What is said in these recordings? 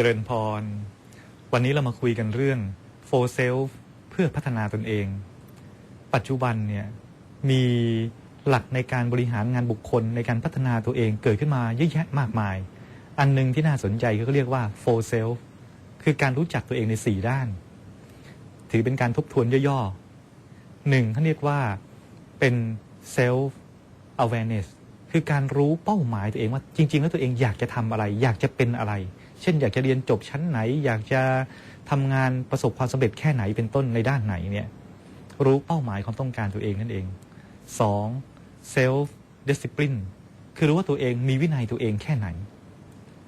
จริญพร วันนี้เรามาคุยกันเรื่อง for self เพื่อพัฒนาตนเอง ปัจจุบันเนี่ยมีหลักในการบริหารงานบุคคลในการพัฒนาตัวเองเกิดขึ้นมาเยอะแยะมากมาย อันหนึงที่น่าสนใจคือเขาเรียกว่า for self คือการรู้จักตัวเองใน 4 ด้าน ถือเป็นการทบทวนย่อๆหนึ่งเขาเรียกว่าเป็น self awareness คือการรู้เป้าหมายตัวเองว่าจริง ๆ แล้วตัวเองอยากจะทำอะไร อยากจะเป็นอะไร เช่น อยากจะเรียนจบชั้นไหน อยากจะทำงานประสบความสำเร็จแค่ไหนเป็นต้นในด้านไหนเนี่ยรู้เป้าหมายความต้องการตัวเองนั่นเอง 2. self discipline คือรู้ว่าตัวเองมีวินัยตัวเองแค่ไหน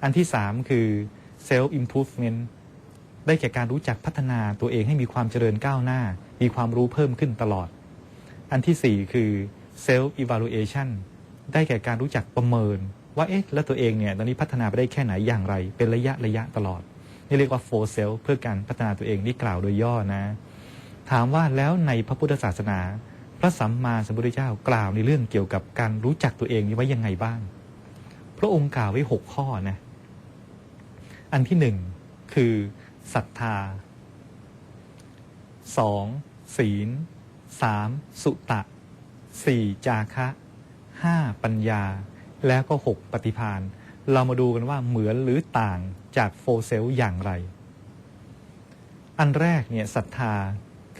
อันที่ 3 คือ self improvement ได้แก่การรู้จักพัฒนาตัวเองให้มีความเจริญก้าวหน้า มีความรู้เพิ่มขึ้นตลอด อันที่ 4 คือ self evaluation ได้แก่การรู้จักประเมิน ว่าเอ๊ะแล้วตัวเองเนี่ยตอนนี้พัฒนาไปได้แค่ไหนอย่างไร เป็นระยะระยะตลอด นี่เรียกว่า for self เพื่อการพัฒนาตัวเองนี่กล่าวโดยย่อนะ ถามว่าแล้วในพระพุทธศาสนา พระสัมมาสัมพุทธเจ้ากล่าวในเรื่องเกี่ยวกับการรู้จักตัวเองนี้ไว้ยังไงบ้าง พระองค์กล่าวไว้หกข้อนะอันที่หนึ่งคือศรัทธาสองศีลสามสุตะสี่จาคะห้าปัญญา แล้วก็หกปฏิพานเรามาดูกันว่าเหมือนหรือต่างจากโฟเซลอย่างไร อันแรกเนี่ยศรัทธา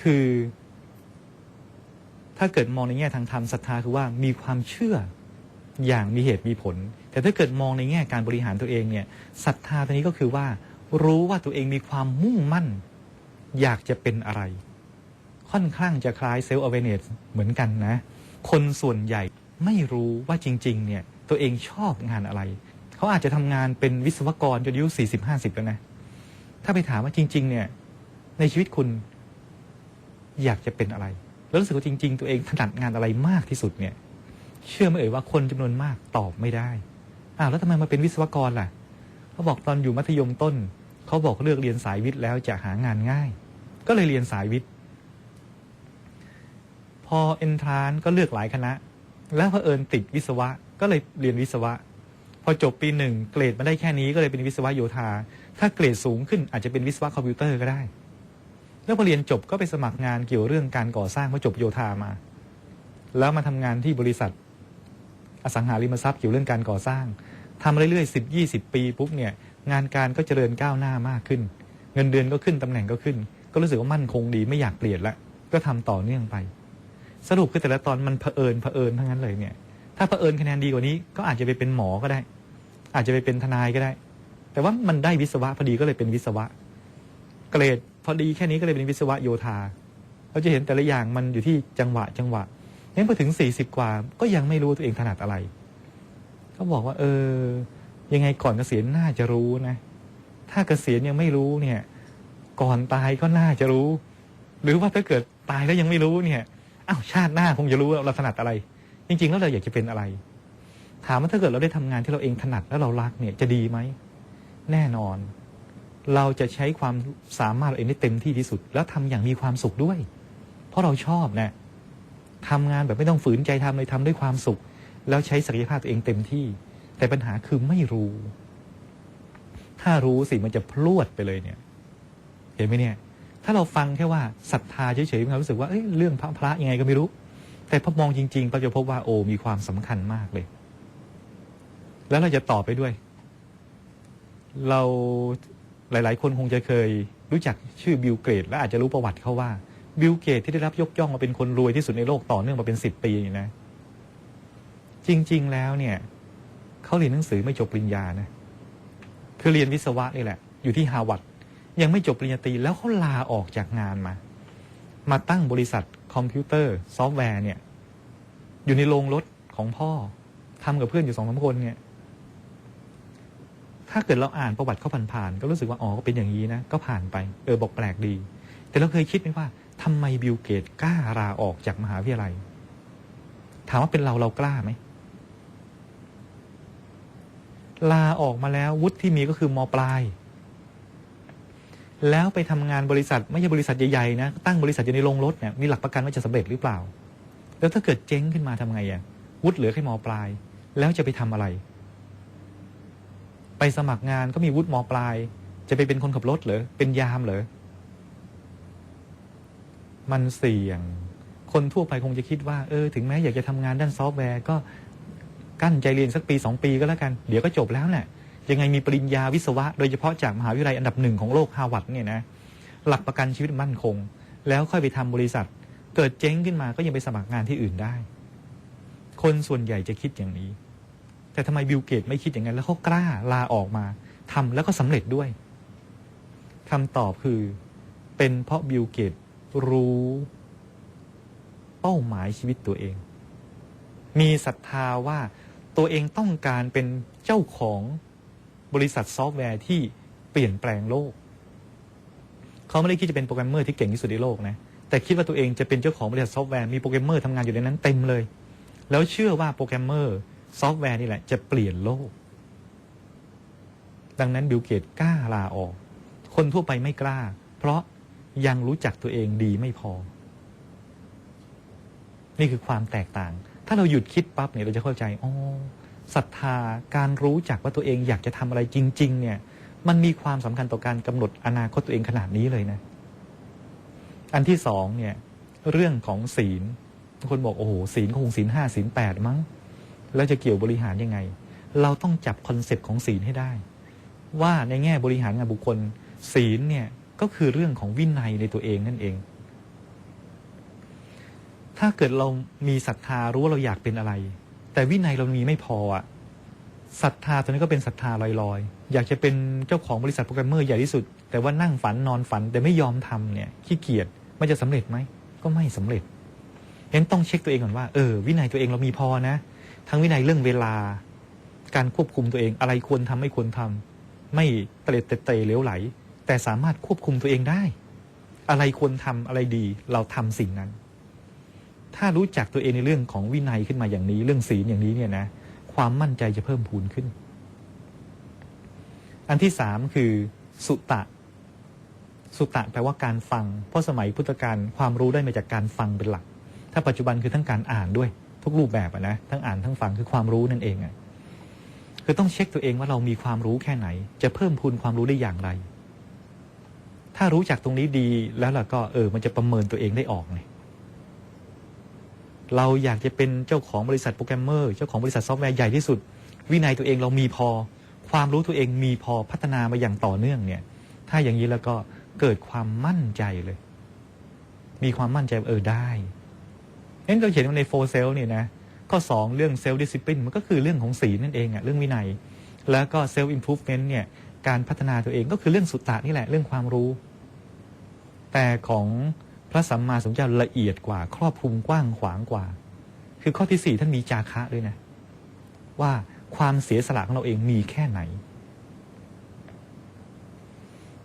คือ ถ้าเกิดมองในแง่ทางธรรมศรัทธาคือว่ามีความเชื่ออย่างมีเหตุมีผล แต่ถ้าเกิดมองในแง่การบริหารตัวเองเนี่ยศรัทธาตัวนี้ก็คือว่า รู้ว่าตัวเองมีความมุ่งมั่น อยากจะเป็นอะไร ค่อนข้างจะคล้ายเซลล์อเวเนสเหมือนกันนะ คนส่วนใหญ่ไม่รู้ว่าจริง ๆ เนี่ย ตัวเองชอบงานอะไร เขาอาจจะทำงานเป็นวิศวกรจนอายุสี่สิบห้าสิบแล้วนะ ถ้าไปถามว่าจริง ๆ เนี่ย ในชีวิตคุณอยากจะเป็นอะไร แล้วรู้สึกว่าจริง ๆ ตัวเองถนัดงานอะไรมากที่สุดเนี่ย เชื่อไหมเอ่ยว่าคนจำนวนมากตอบไม่ได้อ้าวแล้วทำไมมาเป็นวิศวกรล่ะ เขาบอกตอนอยู่มัธยมต้น เขาบอกเลือกเรียนสายวิทย์แล้วจะหางานง่าย ก็เลยเรียนสายวิทย์ พอเอนทรานก็เลือกหลายคณะ แล้วพอเผอิญติดวิศวะ ก็เลยเรียนวิศวะ พอจบปีหนึ่งเกรดมาได้แค่นี้ก็เลยเป็นวิศวะโยธา ถ้าเกรดสูงขึ้นอาจจะเป็นวิศวะคอมพิวเตอร์ก็ได้ แล้วพอเรียนจบก็ไปสมัครงานเกี่ยวเรื่องการก่อสร้างเพราะจบโยธามา แล้วมาทำงานที่บริษัท อสังหาริมทรัพย์เกี่ยวเรื่องการก่อสร้างทำเรื่อยๆสิบยี่สิบปีปุ๊บเนี่ยงานการก็เจริญก้าวหน้ามากขึ้น เงินเดือนก็ขึ้นตำแหน่งก็ขึ้น ก็รู้สึกว่ามั่นคงดีไม่อยากเปลี่ยนละก็ทำต่อเนื่องไป สรุปคือแต่ละตอนมันเผอิญเผอิญทั้งนั้นเลยเนี่ย ถ้าเผอิญคะแนนดีกว่านี้ ก็อาจจะไปเป็นหมอก็ได้ อาจจะไปเป็นทนายก็ได้ แต่ว่ามันได้วิศวะพอดีก็เลยเป็นวิศวะ เกรดพอดีแค่นี้ก็เลยเป็นวิศวะโยธา เราจะเห็นแต่ละอย่างมันอยู่ที่จังหวะจังหวะงั้นพอถึงสี่สิบกว่า ก็ยังไม่รู้ตัวเองถนัดอะไรเขาบอกว่า เออ ยังไงก่อนเกษียณน่าจะรู้นะ ถ้าเกษียณยังไม่รู้เนี่ย ก่อนตายก็น่าจะรู้ หรือว่าถ้าเกิดตายแล้วยังไม่รู้เนี่ยอ้าวชาติหน้าคงจะรู้ว่าเราถนัดอะไร จริงๆ แล้วเราอยากจะเป็นอะไร ถามว่าถ้าเกิดเราได้ทำงานที่เราเองถนัดแล้วเรารักเนี่ยจะดีไหม แน่นอน เราจะใช้ความสามารถเราเองได้เต็มที่ที่สุด แล้วทำอย่างมีความสุขด้วย เพราะเราชอบนะทำงานแบบไม่ต้องฝืนใจทำเลยทำด้วยความสุข แล้วใช้ศักยภาพตัวเองเต็มที่ แต่ปัญหาคือไม่รู้ ถ้ารู้สิมันจะพลวดไปเลยเนี่ย เห็นไหมเนี่ย ถ้าเราฟังแค่ว่าศรัทธาเฉยๆมันรู้สึกว่าเอ้ยเรื่องพระพระยังไงก็ไม่รู้ แต่พอมองจริงๆ เราจะพบว่าโอมีความสำคัญมากเลย แล้วเราจะต่อไปด้วย เราหลาย ๆ คนคงจะเคยรู้จักชื่อบิลเกต และอาจจะรู้ประวัติเขาว่า บิลเกตที่ได้รับยกย่องมาเป็นคนรวยที่สุดในโลกต่อเนื่องมาเป็นสิบปีนะ จริง ๆ แล้วเนี่ยเขาเรียนหนังสือไม่จบปริญญานะคือเรียนวิศวะนี่แหละ อยู่ที่ฮาร์วาร์ดยังไม่จบปริญญาตรีแล้วเขาลาออกจากงานมา มาตั้งบริษัทคอมพิวเตอร์ซอฟต์แวร์เนี่ย อยู่ในโรงรถของพ่อทำกับเพื่อนอยู่สองสามคนเนี่ย ถ้าเกิดเราอ่านประวัติเขาผ่านๆก็รู้สึกว่า อ๋อก็เป็นอย่างนี้นะ ก็ผ่านไป เออ บอกแปลกดี แต่เราเคยคิดไหมว่าทำไมบิลเกตกล้าลาออกจากมหาวิทยาลัย ถามว่าเป็นเราเรากล้าไหมลาออกมาแล้ววุฒิที่มีก็คือมปลาย แล้วไปทำงานบริษัทไม่ใช่บริษัทใหญ่ๆนะตั้งบริษัทอยู่ในโรงรถเนี่ยมีหลักประกันว่าจะสำเร็จหรือเปล่า แล้วถ้าเกิดเจ๊งขึ้นมาทำไงอะวุฒิเหลือแค่มปลาย แล้วจะไปทำอะไร ไปสมัครงานก็มีวุฒิมปลาย จะไปเป็นคนขับรถเหรอเป็นยามเหรอมันเสี่ยง คนทั่วไปคงจะคิดว่าเออถึงแม้อยากจะทำงานด้านซอฟต์แวร์ก็กั้นใจเรียนสักปีสองปีก็แล้วกัน เดี๋ยวก็จบแล้วแหละ ยังไงมีปริญญาวิศวะ โดยเฉพาะจากมหาวิทยาลัยอันดับหนึ่งของโลกฮาวาดเนี่ยนะหลักประกันชีวิตมั่นคง แล้วค่อยไปทำบริษัท เกิดเจ๊งขึ้นมาก็ยังไปสมัครงานที่อื่นได้ คนส่วนใหญ่จะคิดอย่างนี้ แต่ทำไมบิลเกตไม่คิดอย่างนั้น แล้วเขากล้าลาออกมาทำแล้วก็สำเร็จด้วยคำตอบคือ เป็นเพราะบิลเกตรู้เป้าหมายชีวิตตัวเอง มีศรัทธาว่าตัวเองต้องการเป็นเจ้าของ บริษัทซอฟต์แวร์ที่เปลี่ยนแปลงโลก เขาไม่ได้คิดจะเป็นโปรแกรมเมอร์ที่เก่งที่สุดในโลกนะแต่คิดว่าตัวเองจะเป็นเจ้าของบริษัทซอฟต์แวร์มีโปรแกรมเมอร์ทำงานอยู่ในนั้นเต็มเลย แล้วเชื่อว่าโปรแกรมเมอร์ซอฟต์แวร์นี่แหละจะเปลี่ยนโลก ดังนั้นบิลเกตกล้าลาออก คนทั่วไปไม่กล้า เพราะยังรู้จักตัวเองดีไม่พอ นี่คือความแตกต่าง ถ้าเราหยุดคิดปั๊บเนี่ยเราจะเข้าใจอ๋อ ศรัทธาการรู้จักว่าตัวเองอยากจะทำอะไรจริง ๆ เนี่ย มันมีความสำคัญต่อการกำหนดอนาคตตัวเองขนาดนี้เลยนะ อันที่สองเนี่ย เรื่องของศีลบางคนบอกโอ้โหศีลคงศีลห้าศีลแปดมั้ง แล้วจะเกี่ยวบริหารยังไง เราต้องจับคอนเซปต์ของศีลให้ได้ ว่าในแง่บริหารงานบุคคล ศีลเนี่ยก็คือเรื่องของวินัยในตัวเองนั่นเอง ถ้าเกิดเรามีศรัทธารู้ว่าเราอยากเป็นอะไร แต่วินัยเรามีไม่พออะศรัทธาตัวนี้ก็เป็นศรัทธาลอยๆ อยากจะเป็นเจ้าของบริษัทโปรแกรมเมอร์ใหญ่ที่สุด แต่ว่านั่งฝันนอนฝันแต่ไม่ยอมทำเนี่ยขี้เกียจมันจะสำเร็จไหม ก็ไม่สำเร็จเห็นต้องเช็คตัวเองก่อนว่าเออวินัยตัวเองเรามีพอนะ ทั้งวินัยเรื่องเวลา การควบคุมตัวเองอะไรควรทำไม่ควรทำไม่เตะเตเตะเหลวไหล แต่สามารถควบคุมตัวเองได้ อะไรควรทำอะไรดี เราทำสิ่งนั้น ถ้ารู้จักตัวเองในเรื่องของวินัยขึ้นมาอย่างนี้ เรื่องศีลอย่างนี้เนี่ยนะความมั่นใจจะเพิ่มพูนขึ้น อันที่สามคือสุตะ สุตะแปลว่าการฟัง เพราะสมัยพุทธกาลความรู้ได้มาจากการฟังเป็นหลัก ถ้าปัจจุบันคือทั้งการอ่านด้วย ทุกรูปแบบะนะทั้งอ่านทั้งฟังคือความรู้นั่นเองอะคือต้องเช็คตัวเองว่าเรามีความรู้แค่ไหน จะเพิ่มพูนความรู้ได้อย่างไร ถ้ารู้จักตรงนี้ดีแล้วล่ะก็เออ มันจะประเมินตัวเองได้ออกไง เราอยากจะเป็นเจ้าของบริษัทโปรแกรมเมอร์เจ้าของบริษัทซอฟต์แวร์ใหญ่ที่สุด วินัยตัวเองเรามีพอ ความรู้ตัวเองมีพอพัฒนามาอย่างต่อเนื่องเนี่ยถ้าอย่างนี้แล้วก็เกิดความมั่นใจเลย มีความมั่นใจเออได้เอ็นเราเขียนในโฟเซลเนี่ยนะข้อสองเรื่องเซลล์ดิสซิปลินมันก็คือเรื่องของศีลนั่นเองอะเรื่องวินัย แล้วก็เซลล์อิมพูฟเมนต์เนี่ยการพัฒนาตัวเองก็คือเรื่องสุตตะนี่แหละเรื่องความรู้ แต่ของ พระสัมมาสัมพุทธเจ้าละเอียดกว่า ครอบคลุมกว้างขวางกว่า คือข้อที่สี่ท่านมีจาคะด้วยนะ ว่าความเสียสละของเราเองมีแค่ไหน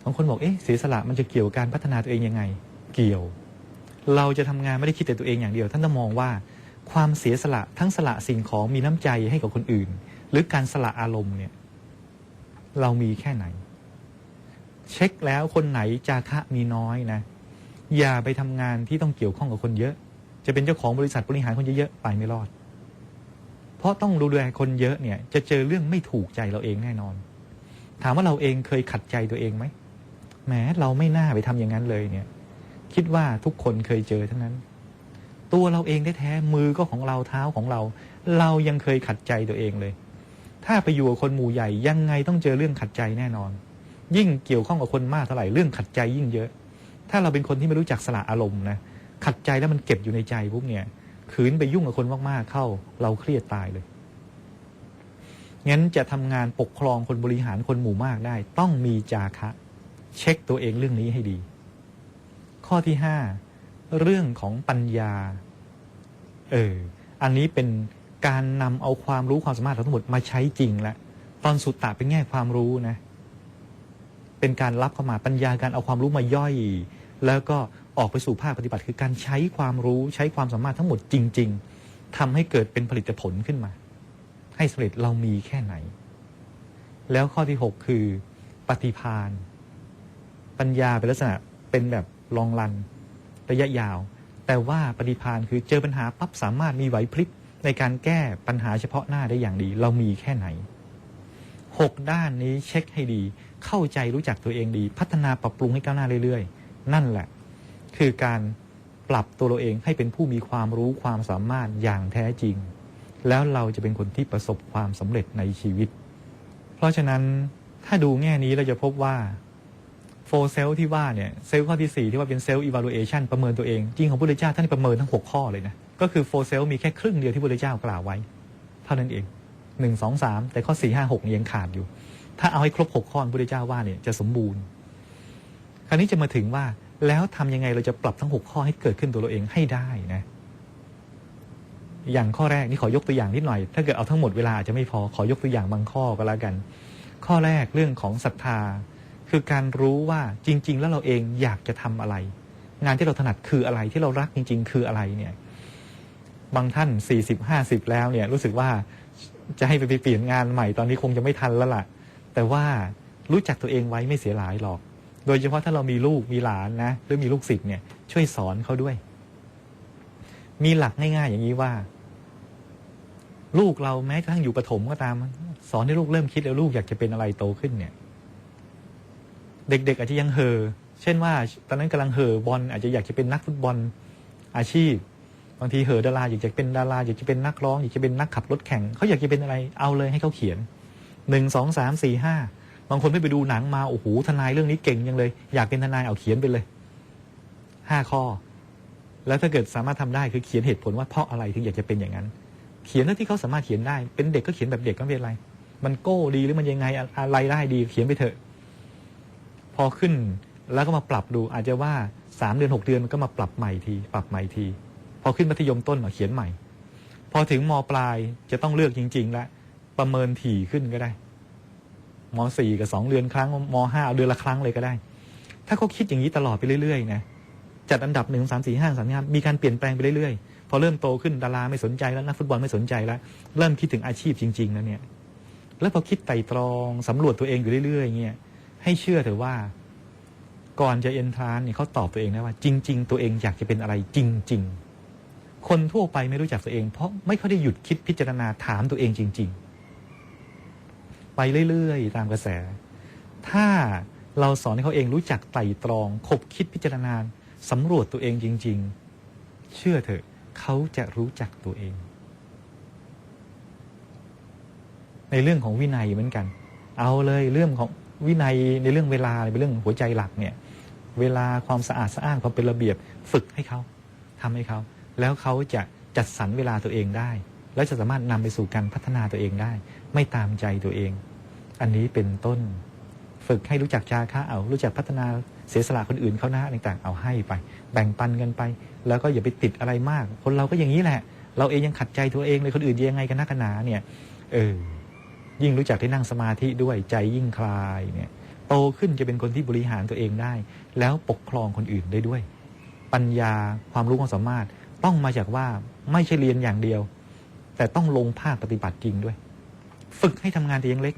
บางคนบอกเอ๊ะเสียสละมันจะเกี่ยวกับการพัฒนาตัวเองยังไง เกี่ยว เราจะทำงานไม่ได้คิดแต่ตัวเองอย่างเดียว ท่านต้องมองว่า ความเสียสละทั้งสละสิ่งของมีน้ำใจให้กับคนอื่น หรือการสละอารมณ์เนี่ย เรามีแค่ไหน เช็คแล้วคนไหนจาคะมีน้อยนะ อย่าไปทำงานที่ต้องเกี่ยวข้องกับคนเยอะ จะเป็นเจ้าของบริษัทบริหารคนเยอะๆไปไม่รอด เพราะต้องดูแลคนเยอะเนี่ย จะเจอเรื่องไม่ถูกใจเราเองแน่นอน ถามว่าเราเองเคยขัดใจตัวเองไหมแหมเราไม่น่าไปทำอย่างนั้นเลยเนี่ย คิดว่าทุกคนเคยเจอทั้งนั้น ตัวเราเองแท้ๆมือก็ของเราเท้าของเรา เรายังเคยขัดใจตัวเองเลย ถ้าไปอยู่กับคนหมู่ใหญ่ยังไงต้องเจอเรื่องขัดใจแน่นอน ยิ่งเกี่ยวข้องกับคนมากเท่าไหร่เรื่องขัดใจยิ่งเยอะ ถ้าเราเป็นคนที่ไม่รู้จักสละอารมณ์นะขัดใจแล้วมันเก็บอยู่ในใจปุ๊บเนี่ยขืนไปยุ่งกับคนมากๆเข้า เราเครียดตายเลยงั้นจะทำงานปกครองคนบริหารคนหมู่มากได้ ต้องมีจาคะ เช็คตัวเองเรื่องนี้ให้ดี ข้อที่ห้าเรื่องของปัญญา เออ อันนี้เป็นการนำเอาความรู้ความสามารถทั้งหมดมาใช้จริงแล้วตอนสุดตะเป็นแง่ความรู้นะ เป็นการรับเข้ามาปัญญาการเอาความรู้มาย่อย แล้วก็ออกไปสู่ภาคปฏิบัติคือการใช้ความรู้ใช้ความสามารถทั้งหมดจริง ๆทำให้เกิดเป็นผลิตผลขึ้นมา ให้สำเร็จเรามีแค่ไหน แล้วข้อที่หกคือ ปฏิพานปัญญาเป็นลักษณะเป็นแบบลองรันระยะยาว แต่ว่าปฏิพานคือเจอปัญหาปั๊บสามารถมีไหวพริบในการแก้ปัญหาเฉพาะหน้าได้อย่างดี เรามีแค่ไหนหกด้านนี้เช็คให้ดี เข้าใจรู้จักตัวเองดี พัฒนาปรับปรุงให้ก้าวหน้าเรื่อยๆ นั่นแหละ คือการปรับตัวเราเองให้เป็นผู้มีความรู้ความสามารถอย่างแท้จริง แล้วเราจะเป็นคนที่ประสบความสำเร็จในชีวิต เพราะฉะนั้นถ้าดูแง่นี้เราจะพบว่าโฟเซลที่ว่าเนี่ยเซลข้อที่ 4 ที่ว่าเป็นเซลล์ evaluation ประเมินตัวเอง จริงของพระพุทธเจ้าท่านประเมินทั้ง 6 ข้อเลยนะ ก็คือโฟเซลมีแค่ครึ่งเดียวที่พระพุทธเจ้ากล่าวไว้ เท่านั้นเอง 1 2 3 แต่ข้อ 4 5 6 ยังขาดอยู่ ถ้าเอาให้ครบ 6 ข้อพระพุทธเจ้าว่าเนี่ยจะสมบูรณ์ คราวนี้จะมาถึงว่าแล้วทำยังไงเราจะปรับทั้ง 6 ข้อให้เกิดขึ้นตัวเราเองให้ได้นะ อย่างข้อแรกนี่ขอยกตัวอย่างนิดหน่อย ถ้าเกิดเอาทั้งหมดเวลาอาจจะไม่พอขอยกตัวอย่างบางข้อก็แล้วกัน ข้อแรกเรื่องของศรัทธา คือการรู้ว่าจริง ๆ แล้วเราเองอยากจะทำอะไร งานที่เราถนัดคืออะไรที่เรารักจริง ๆ คืออะไรเนี่ย บางท่านสี่สิบห้าสิบแล้วเนี่ย รู้สึกว่าจะให้ไปเปลี่ยนงานใหม่ตอนนี้คงจะไม่ทันแล้วล่ะ แต่ว่ารู้จักตัวเองไว้ไม่เสียหลายหรอก โดยเฉพาะถ้าเรามีลูกมีหลานนะหรือมีลูกศิษย์เนี่ยช่วยสอนเขาด้วย มีหลักง่ายๆ อย่างนี้ว่า ลูกเราแม้กระทั่งอยู่ประถมก็ตาม สอนให้ลูกเริ่มคิดแล้วลูกอยากจะเป็นอะไรโตขึ้นเนี่ย เด็ก ๆ อาจจะยังเห่อเช่นว่า ตอนนั้นกำลังเห่อบอลอาจจะอยากจะเป็นนักฟุตบอลอาชีพบางทีเห่อดาราอยากจะเป็นดาราอยากจะเป็นนักร้องอยากจะเป็นนักขับรถแข่งเขาอยากจะเป็นอะไรเอาเลยให้เขาเขียนหนึ่งสองสามสี่ห้า บางคนไม่ไปดูหนังมาโอ้โหทนายเรื่องนี้เก่งยังเลย อยากเป็นทนายเอาเขียนไปเลยห้าข้อ แล้วถ้าเกิดสามารถทำได้คือเขียนเหตุผลว่าเพราะอะไรถึงอยากจะเป็นอย่างนั้น เขียนเท่าที่เขาสามารถเขียนได้ เป็นเด็กก็เขียนแบบเด็กก็ไม่เป็นไร มันโก้ดีหรือมันยังไงอะไรได้ดี เขียนไปเถอะ พอขึ้นแล้วก็มาปรับดู อาจจะว่าสามเดือนหกเดือนมันก็มาปรับใหม่ที ปรับใหม่ที พอขึ้นมัธยมต้นเขียนใหม่ พอถึงมปลายจะต้องเลือกจริงๆแล้วประเมินถี่ขึ้นก็ได้ มสี่กับสองเดือนครั้งมห้าเดือนละครั้งเลยก็ได้ ถ้าเขาคิดอย่างนี้ตลอดไปเรื่อยๆนะจัดอันดับหนึ่งสามสี่ห้าสามห้ามีการเปลี่ยนแปลงไปเรื่อยๆ พอเริ่มโตขึ้นดาราไม่สนใจแล้วนักฟุตบอลไม่สนใจแล้ว เริ่มคิดถึงอาชีพจริงๆแล้วเนี่ย แล้วพอคิดไต่ตรองสำรวจตัวเองอยู่เรื่อยๆเงี้ยให้เชื่อเถอะว่า ก่อนจะเอ็นทรานเนี่ยเขาตอบตัวเองนะว่า จริง ๆ ตัวเองอยากจะเป็นอะไรจริง ๆ คนทั่วไปไม่รู้จักตัวเอง เพราะไม่ค่อยได้หยุดคิดพิจารณาถามตัวเองจริง ๆ ไปเรื่อยๆ ตามกระแส ถ้าเราสอนให้เขาเองรู้จักไต่ตรอง คบคิดพิจารณาสำรวจตัวเองจริง ๆ เชื่อเถอะเขาจะรู้จักตัวเอง ในเรื่องของวินัยเหมือนกัน เอาเลยเรื่องของวินัยในเรื่องเวลาเป็นเรื่องหัวใจหลักเนี่ย เวลาความสะอาดสะอ้านความเป็นระเบียบฝึกให้เขาทำให้เขา แล้วเขาจะจัดสรรเวลาตัวเองได้ แล้วจะสามารถนำไปสู่การพัฒนาตัวเองได้ ไม่ตามใจตัวเอง อันนี้เป็นต้นฝึกให้รู้จักจาค่าเอารู้จักพัฒนาเสียสละคนอื่นเขานะต่างๆเอาให้ไป แบ่งปันกันไป แล้วก็อย่าไปติดอะไรมาก คนเราก็อย่างนี้แหละ เราเองยังขัดใจตัวเองเลยคนอื่นยังไงกันนักกันหนาเนี่ยเออยิ่งรู้จักที่นั่งสมาธิด้วยใจยิ่งคลายเนี่ยโตขึ้นจะเป็นคนที่บริหารตัวเองได้ แล้วปกครองคนอื่นได้ด้วย ปัญญาความรู้ความสามารถต้องมาจากว่าไม่ใช่เรียนอย่างเดียว แต่ต้องลงภาคปฏิบัติจริงด้วย ฝึกให้ทำงานแต่ยังเล็ก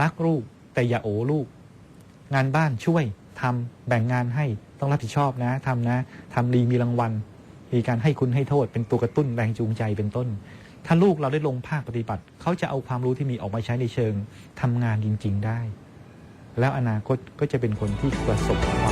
รักลูกแต่อย่าโอลูก งานบ้านช่วยทำแบ่งงานให้ต้องรับผิดชอบนะทำนะทำดีมีรางวัล มีการให้คุณให้โทษ เป็นตัวกระตุ้นแรงจูงใจเป็นต้น ถ้าลูกเราได้ลงภาคปฏิบัติ เขาจะเอาความรู้ที่มีออกมาใช้ในเชิงทำงานจริง ๆ ได้ แล้วอนาคตก็จะเป็นคนที่ประสบความ